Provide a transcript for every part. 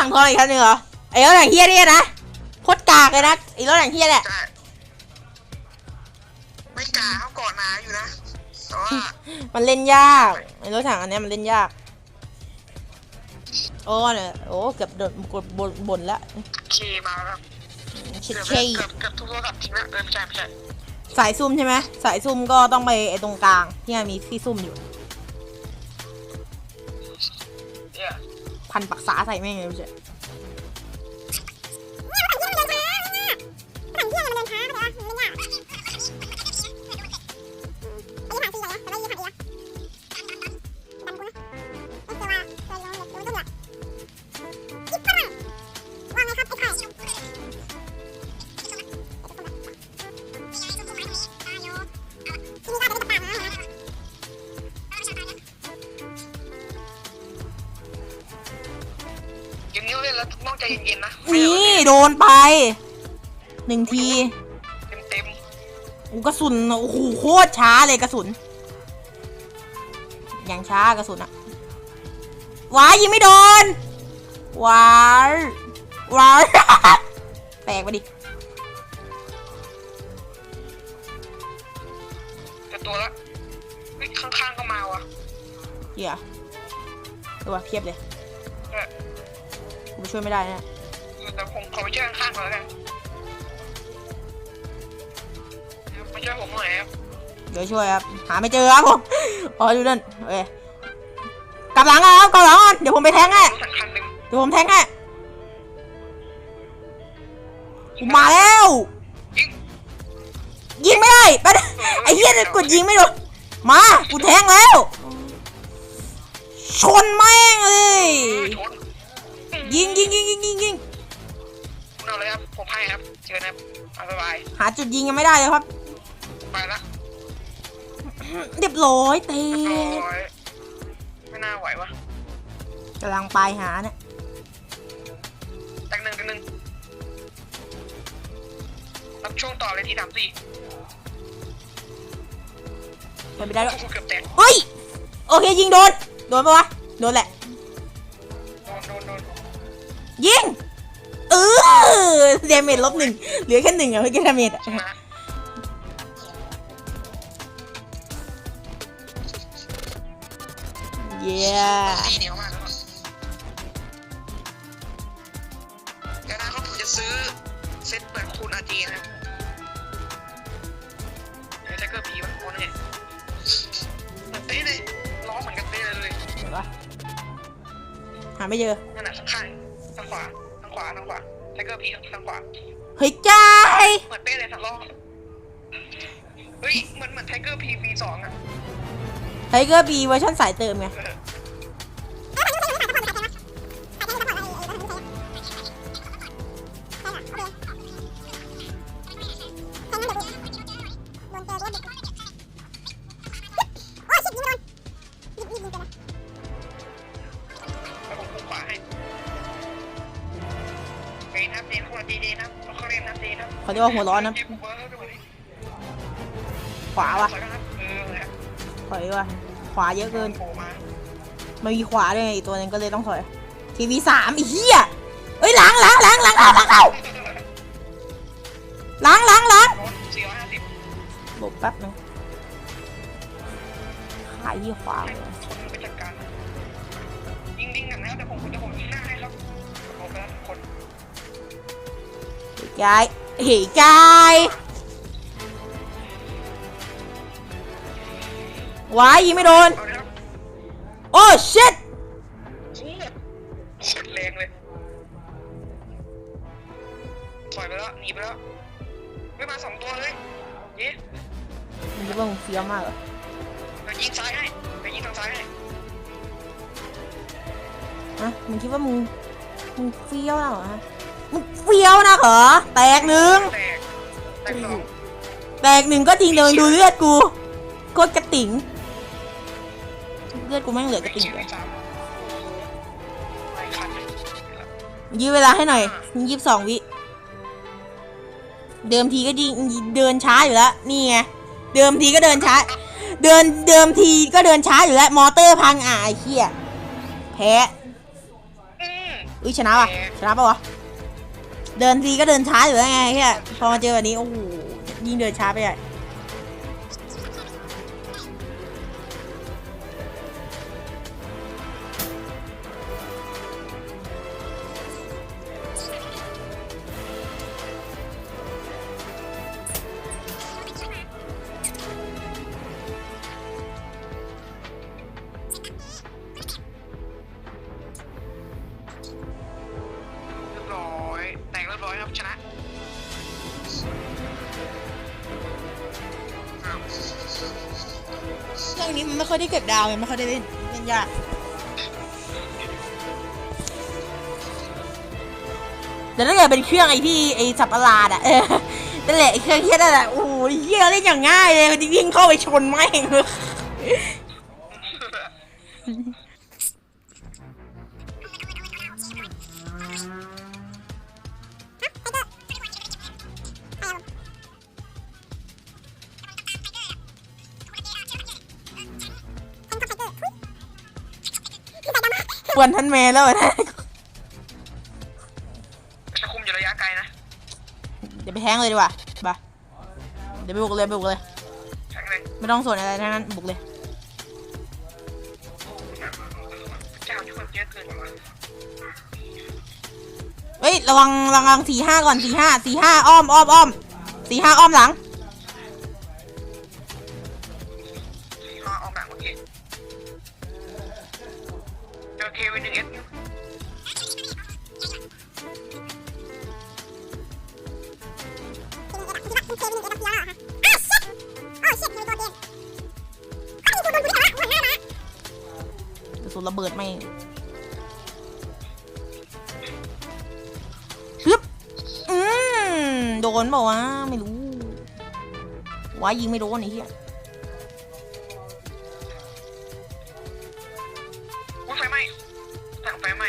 ถังทองอีกคันหนึ่งเหรอไอ้รถถังเฮียเนี่ยนะโคตรกากเลยนะไอ้รถถังเฮียเนี่ยใช่ไม่กล้าเขาก่อนนาอยู่นะแต่ว่ามันเล่นยากไอ้รถถังอันเนี้ยมันเล่นยากโอ้เนี่ยโอ้เกือบโดนกดบนบนละเคมาแล้วชิดเกือบเช่เกือบเกือบทุกโทรศัพท์ทิ้งแล้วเออไม่ใช่ไม่ใช่สายซุ่มใช่ไหมสายซุ่มก็ต้องไปไอ้ตรงกลางที่มันมีที่ซุ่มอยู่เนี่ย พันปักษาใส่แม่งเลยไม่ใช่ เย็นๆนะนี่โดนไปหนึ่งทีเต็มเต็มอูกระสุนโอ้โหโคตรช้าเลยกระสุนอย่างช้ากระสุนอะวายยิงไม่โดนวายวายแตกไปดิๆแต่ตัวละเฮ้ยข้างๆก็มาว่ะเหี้ยดูว่าเพียบเลย เออกูไปช่วยไม่ได้นะแต่ผมขอไปช่วยข้างๆก่อนแล้วกันมาช่วยผมหน่อยครับเดี๋ยวช่วยครับ หาไม่เจอครับผมอ๋อดูนั่นโอเคกลับหลังครับกลับหลังก่อนเดี๋ยวผมไปแทงให้รถถังคันหนึ่งเดี๋ยวผมแทงให้กูมาแล้วยิงยิงไม่ได้ไปบนึงไอ้เหี้ยกดยิงไม่โดนมา กูแทงแล้ว ชนแม่งเลยเออชน ยิงยิงยิงยิงยิงยิงคุณเอาเลยครับ ผมให้ครับ เชิญครับเอาสบายหาจุดยิงยังไม่ได้เลยครับ ไปละเรียบร้อยเตะโอ้ยไม่น่าไหววะกำลังไปหาเนี่ยตักหนึ่งตักหนึ่งรับช่วงต่อเลยทีสามสี่ไปไม่ได้ด้วยโอ้โหเกือบแตกเฮ้ย โอเคยิงโดน โดนปะวะ โดนแหละ ยิงเออเดเมจลบหนึ่งเหลือแค่หนึ่งอะเมื่อกี้ดาเมจอะชนะเย้ตีเหนียวมากแล้วเดี๋ยวนะครับผมจะซื้อเซ็ตเปิดคูณอาจีนะครับเดี๋ยวแจ็คเกอร์ผีวะโอ้เนี่ยเหมือนเต้เลยล้อเหมือนกันเต้เลยเลยเห็นปะหาไม่เจอนั่นน่ะข้างๆ ทางขวาทางขวาทางขวาแจ็คเกอร์ผีทางขวาเฮ้ยจ้ายเหมือนเต้เลยทางล้อเฮ้ยเหมือนเหมือนไทเกอร์พีวีสองอะไทเกอร์บีเวอร์ชันสายเติมไงแล้ว เขาเรียกว่าหัวร้อนนะขวาวะถอยวะขวาเยอะเกินมันมีขวาด้วยอีตัวนึงก็เลยต้องถอยทีวีสามเฮียเอ้ยล้างล้างล้างล้างล้างล้างเอาล้างล้างล้างหลบแป๊บนึงขายยี่ขวาเลยยิงดิงกันนะแต่ผมจะผมยิงหน้าให้แล้วผมเป็นคนย้าย เฮ้ยกายว้ายยิงไม่โดน เอาเลยครับโอ้ชิตสุดแรงเลยถอยไปแล้วหนีไปแล้วไม่มาสองตัวเลยเย้มันจะเบิ่งเฟี้ยวมากเหรอเดี๋ยวยิงซ้ายให้เดี๋ยวยิงทางซ้ายให้ฮะมึงคิดว่ามึงมึงเฟี้ยวนะเหรอฮะมึง เฟี้ยวนะเหรอแตกหนึ่งแตกแตกสองแตกหนึ่งก็จริงเดินดูเลือดกูโคตรกระติ๋งเลือดกูแม่งเหลือกระติ๋งชิวเลยสามไปคันเลยยื้อเวลาให้หน่อยยี่สิบสองวิ เดิมทีก็ยิงเดินช้าอยู่แล้วนี่ไงเดิมทีก็เดินช้า เดินเดิมทีก็เดินช้าอยู่แล้ว มอเตอร์พังอะไอ้เหี้ยแพ้อืมอุ้ยชนะว่ะชนะปะวะ เดินทีก็เดินช้าอยู่แล้วไงแค่พอมาเจอแบบนี้โอ้โหยิ่งเดินช้าไปใหญ่ อยครับชนะเรื่องนี้มันไม่ค่อยได้เก็บดาวไงไม่ค่อยได้เล่นเล่นยากแต่ถ้าเกิดเป็นเครื่องไอที่ไอสับประหลาดอะเออนั่นแหละไอเครื่องเฮียนั่นแหละโอ้ยเฮียเล่นอย่างง่ายเลยมันวิ่งเข้าไปชนแม่งเลย วนท่านเมย์แล้วนะจะคุมอยู่ระยะไกลนะเดี๋ยวไปแทงเลยดีกว่าไปเดี๋ยวไปบุกเลยไปบุกเลยแข่งเลยไม่ต้องสนอะไรทั้งนั้นบุกเลย เจ้าช่วยเยอะเกินกว่าเฮ้ยระวังระวังสี่ห้าก่อนสี่ห้าสี่ห้าอ้อมอ้อมอ้อมสี่ห้าอ้อมหลังห้าออกแบบเมื่อกี้เจ อเควินหนึ่งเอสกระสุนระเบิดไม่งฮึบอืมโดนเปล่าวะไม่รู้ว่ายิงไม่โดนไอ้เหี้ยอุ้ยไฟไหม้ถัง ไฟไหม้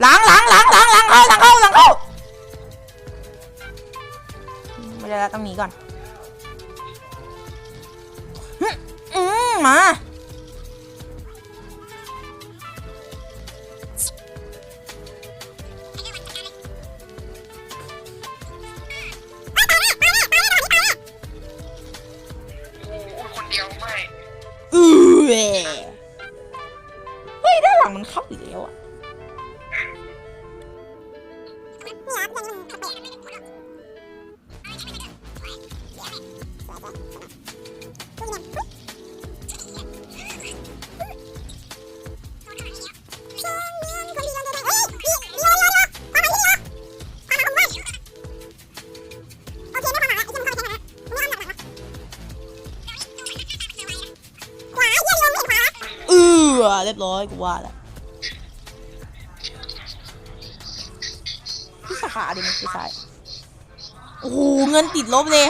หลังหลังหลังหลังหลังเข้าหลังเข้าหลังเข้าไม่ได้แล้วต้องหนีก่อนอืมมา เฮ้ยด้างมันเข้าอีกแล้วอะเออเรียบร้อยกูว่าแล้ว ขาดิมันคือสาย โอ้โหเงินติดลบเลย